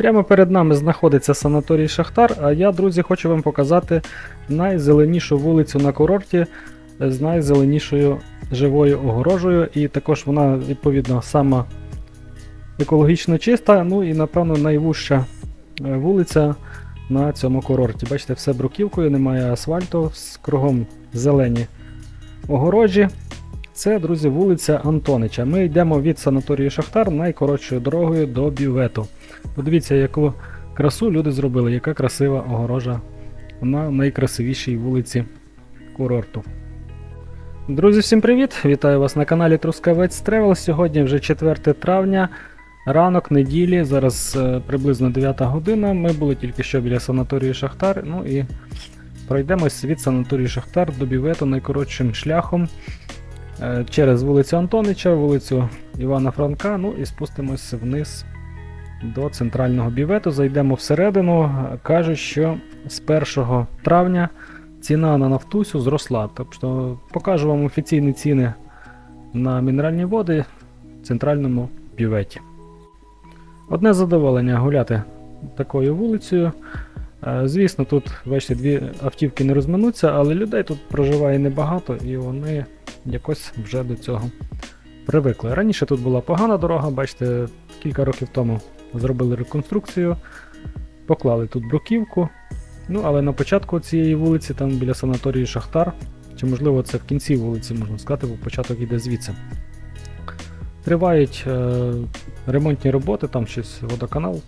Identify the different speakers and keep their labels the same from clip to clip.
Speaker 1: Прямо перед нами знаходиться санаторій Шахтар, а я, друзі, хочу вам показати найзеленішу вулицю на курорті з найзеленішою живою огорожею. І також вона, відповідно, сама екологічно чиста, ну і, напевно, найвужча е, вулиця на цьому курорті. Бачите, все бруківкою, немає асфальту, з- кругом зелені огорожі. Це, друзі, вулиця Антонича. Ми йдемо від санаторію Шахтар найкоротшою дорогою до бювету. Подивіться, яку красу люди зробили, яка красива огорожа на найкрасивішій вулиці курорту. Друзі, всім привіт! Вітаю вас на каналі Трускавець Тревел. Сьогодні вже 4 травня, ранок неділі, зараз е, приблизно 9 година. Ми були тільки що біля санаторію Шахтар. Ну і пройдемось від санаторію Шахтар до бювету найкоротшим шляхом е, через вулицю Антонича, вулицю Івана Франка, ну і спустимось вниз до центрального бювету. Зайдемо всередину. Кажуть, що з 1 травня ціна на нафтусю зросла. Тобто покажу вам офіційні ціни на мінеральні води в центральному бюветі. Одне задоволення гуляти такою вулицею. Е, Звісно, тут, бачите, дві автівки не розминуться, але людей тут проживає небагато і вони якось вже до цього привикли. Раніше тут була погана дорога, бачите, кілька років тому зробили реконструкцію, поклали тут бруківку. Ну, але на початку цієї вулиці, там біля санаторії Шахтар, чи можливо це в кінці вулиці, можна сказати, бо початок йде звідси. Тривають е, ремонтні роботи, там щось водоканал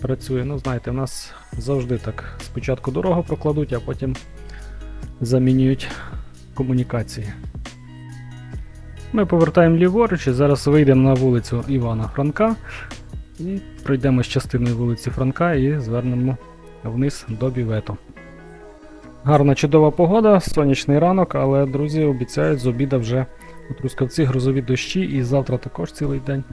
Speaker 1: працює. Ну, знаєте, в нас завжди так спочатку дорогу прокладуть, а потім замінюють комунікації. Ми повертаємо ліворуч і зараз вийдемо на вулицю Івана Франка і пройдемо з частиною вулиці Франка і звернемо вниз до бювету. Гарна чудова погода, сонячний ранок, але друзі обіцяють з обіда вже у Трускавці грозові дощі, і завтра також цілий день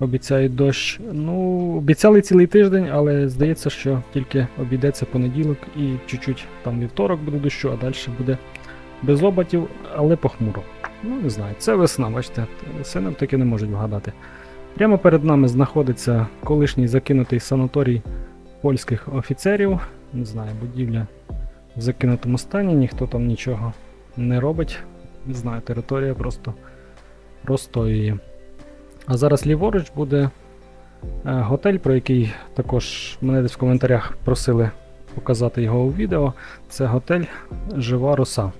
Speaker 1: обіцяють дощ. Ну, обіцяли цілий тиждень, але здається, що тільки обійдеться понеділок і чуть-чуть там вівторок буде дощу, а далі буде без обатів, але похмуро. Ну, не знаю, це весна, бачите, синоптики не можуть вгадати. Прямо перед нами знаходиться колишній закинутий санаторій польських офіцерів. Не знаю, будівля в закинутому стані, ніхто там нічого не робить. Не знаю, територія просто простоює. А зараз ліворуч буде е, готель, про який також мене десь в коментарях просили показати його у відео. Це готель Жива Роса.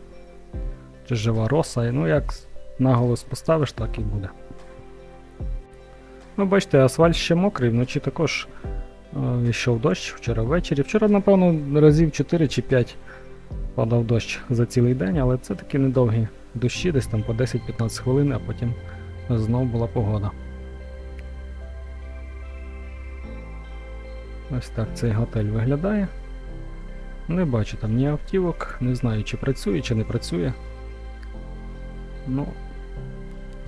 Speaker 1: Чи Жива Роса. Ну, як наголос поставиш, так і буде. Ну, бачите, асфальт ще мокрий, вночі також е, йшов дощ вчора ввечері. Вчора, напевно, разів 4 чи 5 падав дощ за цілий день, але це такі недовгі дощі, десь там по 10-15 хвилин, а потім знов була погода. Ось так цей готель виглядає. Не бачу там ні автівок, не знаю, чи працює, чи не працює. Ну,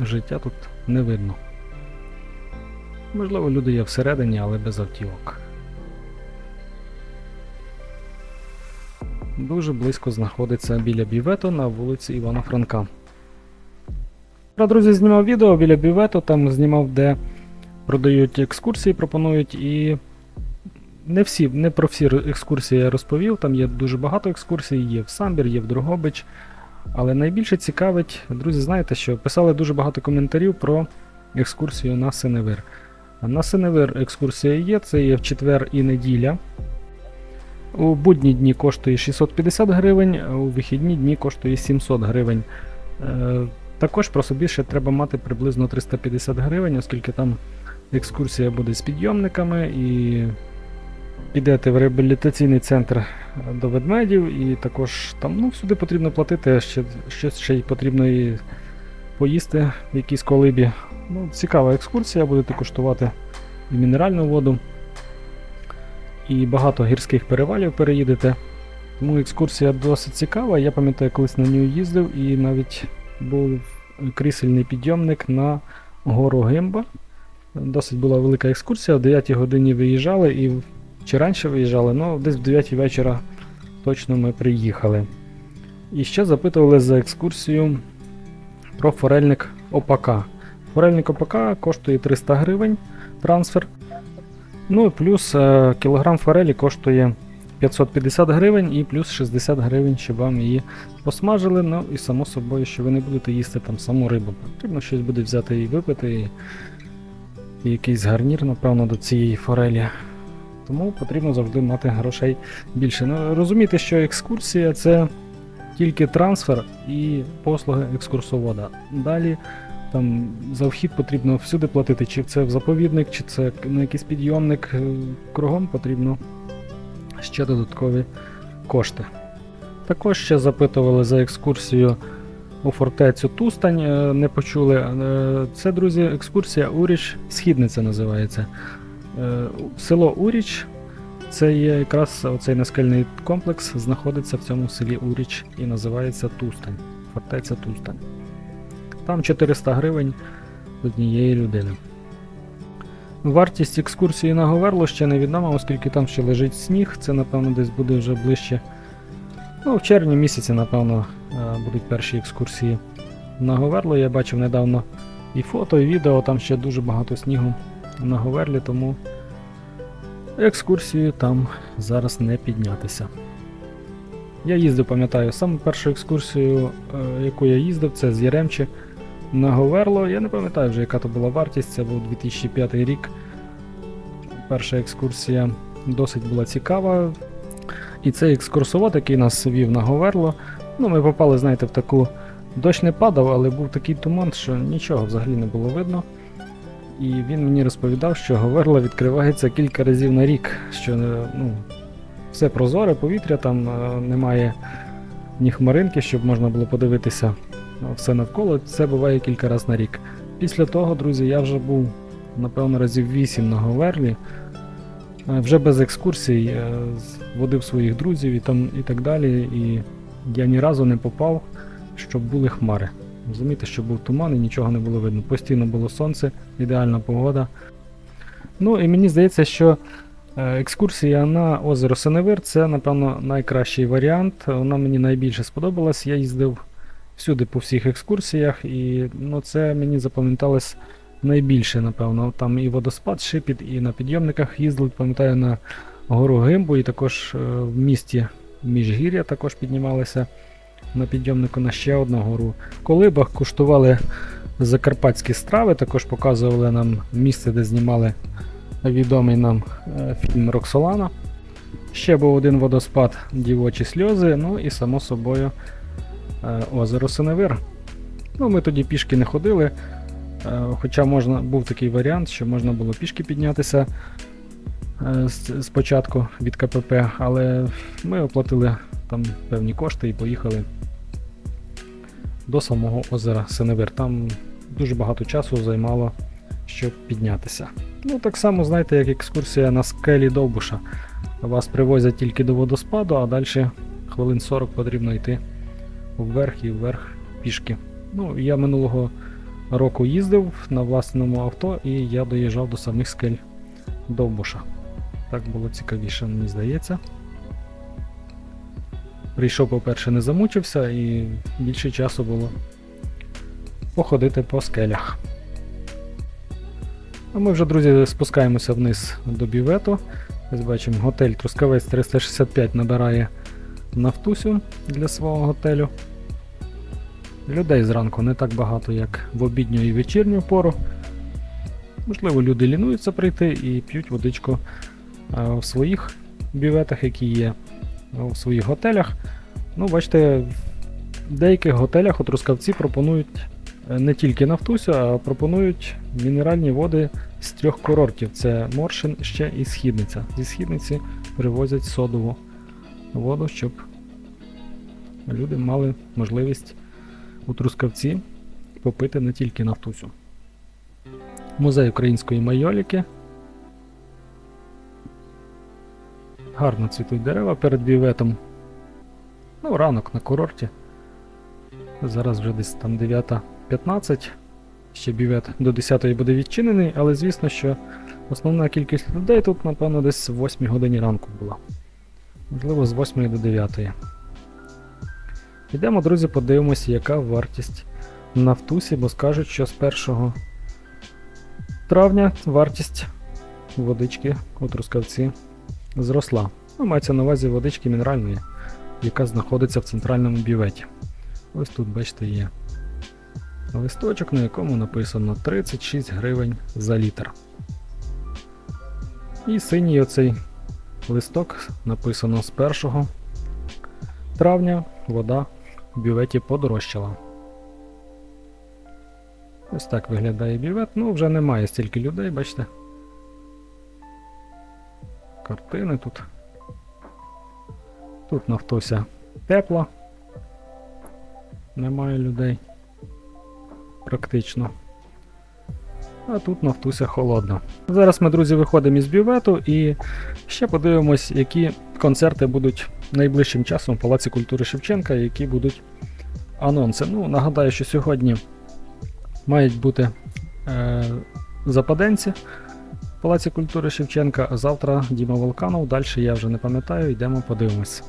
Speaker 1: життя тут не видно. Можливо, люди є всередині, але без автівок. Дуже близько знаходиться біля бювету на вулиці Івана Франка. Я, друзі, знімав відео біля бювету, там знімав, де продають екскурсії, пропонують і. Не всі, не про всі екскурсії я розповів, там є дуже багато екскурсій, є в Самбір, є в Дрогобич. Але найбільше цікавить, друзі, знаєте що? Писали дуже багато коментарів про екскурсію на Синевир. На Синевир екскурсія є, це є в четвер і неділя. У будні дні коштує 650 гривень, а у вихідні дні коштує 700 гривень. Е, також про собі ще треба мати приблизно 350 гривень, оскільки там екскурсія буде з підйомниками і підете в реабілітаційний центр до ведмедів, і також там ну, всюди потрібно платити, ще, щось ще й потрібно і поїсти в якійсь колибі. Ну, цікава екскурсія, будете коштувати і мінеральну воду, і багато гірських перевалів переїдете. Тому екскурсія досить цікава. Я пам'ятаю, колись на нього їздив і навіть був крісельний підйомник на гору Гимба. Досить була велика екскурсія. О 9 годині виїжджали і чи раніше виїжджали, ну десь в 9 вечора точно ми приїхали. І ще запитували за екскурсію про форельник ОПК. Форельник ОПК коштує 300 гривень трансфер. Ну і плюс е, кілограм форелі коштує 550 гривень і плюс 60 гривень, щоб вам її посмажили. Ну і само собою, що ви не будете їсти там саму рибу. Потрібно щось буде взяти і випити, і, і якийсь гарнір, напевно, до цієї форелі. Тому потрібно завжди мати грошей більше. Ну, розумієте, що екскурсія це тільки трансфер і послуги екскурсовода. Далі там за вхід потрібно всюди платити, чи це в заповідник, чи це на якийсь підйомник. е, Кругом потрібно ще додаткові кошти. Також ще запитували за екскурсію у фортецю Тустань, е, не почули. Е, Це, друзі, екскурсія Уріч, Східниця називається. Село Уріч. Це є якраз оцей наскельний комплекс, знаходиться в цьому селі Уріч і називається Тустань. Фортеця Тустань. Там 400 гривень однієї людини. Вартість екскурсії на Говерло ще не відома, оскільки там ще лежить сніг. Це, напевно, десь буде вже ближче. Ну, в червні місяці, напевно, е, будуть перші екскурсії на Говерло. Я бачив недавно і фото, і відео, там ще дуже багато снігу на Говерлі, тому екскурсію там зараз не піднятися. Я їздив, пам'ятаю, саму першу екскурсію, е, яку я їздив, це з Яремчі на Говерло. Я не пам'ятаю вже, яка то була вартість, це був 2005 рік. Перша екскурсія досить була цікава. І цей екскурсовод, який нас вів на Говерло, ну ми попали, знаєте, в таку. Дощ не падав, але був такий туман, що нічого взагалі не було видно. І він мені розповідав, що Говерло відкривається кілька разів на рік, що ну, все прозоре, повітря, там е, немає ні хмаринки, щоб можна було подивитися все навколо. Це буває кілька разів на рік. Після того, друзі, я вже був, напевно, разів 8 на Говерлі. Е, Вже без екскурсій, е, водив своїх друзів і, там, і так далі. І я ні разу не попав, щоб були хмари. Розумієте, що був туман і нічого не було видно. Постійно було сонце, ідеальна погода. Ну і мені здається, що е, екскурсія на озеро Сеневир це, напевно, найкращий варіант. Вона мені найбільше сподобалась. Я їздив всюди по всіх екскурсіях, і ну, це мені запам'яталось найбільше, напевно. Там і водоспад Шипіт, і на підйомниках їздили, пам'ятаю, на гору Гимбу, і також е, в місті Міжгір'я також піднімалися на підйомнику на ще одну гору. Колибах куштували закарпатські страви, також показували нам місце, де знімали відомий нам е, фільм Роксолана. Ще був один водоспад Дівочі сльози, ну і само собою озеро Синевир. Ну, ми тоді пішки не ходили. е, Хоча можна, був такий варіант, що можна було пішки піднятися е, спочатку від КПП, але ми оплатили там певні кошти і поїхали до самого озера Синевир. Там дуже багато часу займало, щоб піднятися. Ну, так само, знаєте, як екскурсія на скелі Довбуша. Вас привозять тільки до водоспаду, а далі хвилин 40 потрібно йти вверх і вверх пішки. Ну, я минулого року їздив на власному авто і я доїжджав до самих скель Довбуша. Так було цікавіше, мені здається. Прийшов, по-перше, не замучився і більше часу було походити по скелях. А ми вже, друзі, спускаємося вниз до бівету. Ось бачимо, готель Трускавець 365 набирає нафтусю для свого готелю. Людей зранку не так багато, як в обідню і вечірню пору. Можливо, люди лінуються прийти і п'ють водичку в своїх біветах, які є у своїх готелях. Ну, бачите, в деяких готелях у Трускавці пропонують е, не тільки нафтусю, а пропонують мінеральні води з трьох курортів: це Моршин ще і Східниця. Зі Східниці привозять содову воду, щоб люди мали можливість у Трускавці попити не тільки нафтусю. Музей української майоліки. Гарно цвітуть дерева перед біветом. Ну, ранок на курорті. Зараз вже десь там 9.15. Ще бівет до 10 буде відчинений, але звісно, що основна кількість людей тут, напевно, десь в 8 годині ранку була. Можливо, з 8 до 9. Йдемо, друзі, подивимося, яка вартість нафтусі, бо скажуть, що з 1 травня вартість водички у Трускавці зросла. Ну, мається на увазі водички мінеральної, яка знаходиться в центральному бюветі. Ось тут, бачите, є листочок, на якому написано 36 гривень за літр. І синій оцей листок написано з 1 травня вода бюветі подорожчала. Ось так виглядає бювет. Ну, вже немає стільки людей, бачите. Картини тут. Тут нафтося тепло. Немає людей. Практично. А тут нафтуся холодно. Зараз ми, друзі, виходимо із бювету і ще подивимось, які концерти будуть найближчим часом в Палаці культури Шевченка, які будуть анонси. Ну, нагадаю, що сьогодні мають бути е, западенці в Палаці культури Шевченка, а завтра Діма Волканов. Далі я вже не пам'ятаю, йдемо подивимось.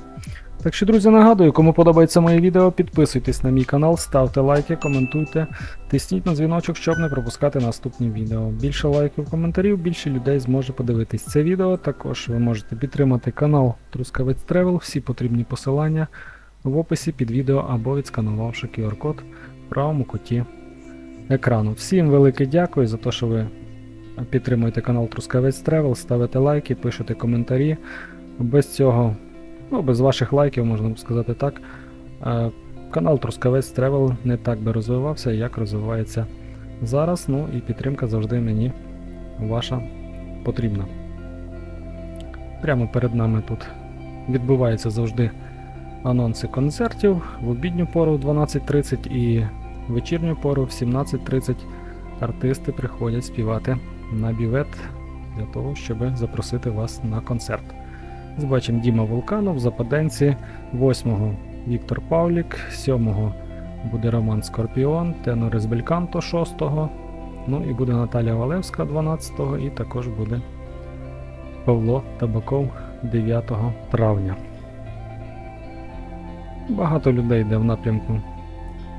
Speaker 1: Так що, друзі, нагадую, кому подобається моє відео, підписуйтесь на мій канал, ставте лайки, коментуйте, тисніть на дзвіночок, щоб не пропускати наступні відео. Більше лайків, коментарів, більше людей зможе подивитись це відео. Також ви можете підтримати канал Трускавець Тревел, всі потрібні посилання в описі під відео або відсканувавши QR-код в правому куті екрану. Всім велике дякую за те, що ви підтримуєте канал Трускавець Тревел, ставите лайки, пишете коментарі. Без цього, ну без ваших лайків, можна сказати так, е, канал Трускавець Тревел не так би розвивався, як розвивається зараз. Ну і підтримка завжди мені ваша потрібна. Прямо перед нами тут відбуваються завжди анонси концертів в обідню пору в 12.30 і в вечірню пору в 17.30 артисти приходять співати на бівет для того, щоб запросити вас на концерт. Бачимо Діма Вулканов, Западенці, 8-го Віктор Павлік, 7-го буде Роман Скорпіон, Тенор із Бельканто 6-го, ну і буде Наталя Валевська 12-го, і також буде Павло Табаков 9 травня. Багато людей йде в напрямку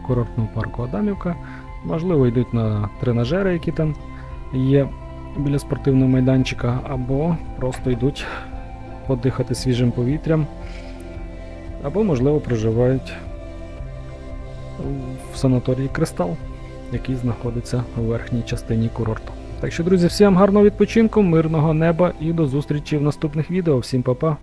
Speaker 1: курортного парку Адамівка. Можливо, йдуть на тренажери, які там є біля спортивного майданчика, або просто йдуть подихати свіжим повітрям, або, можливо, проживають в санаторії Кристал, який знаходиться у верхній частині курорту. Так що, друзі, всім гарного відпочинку, мирного неба і до зустрічі в наступних відео. Всім па-па!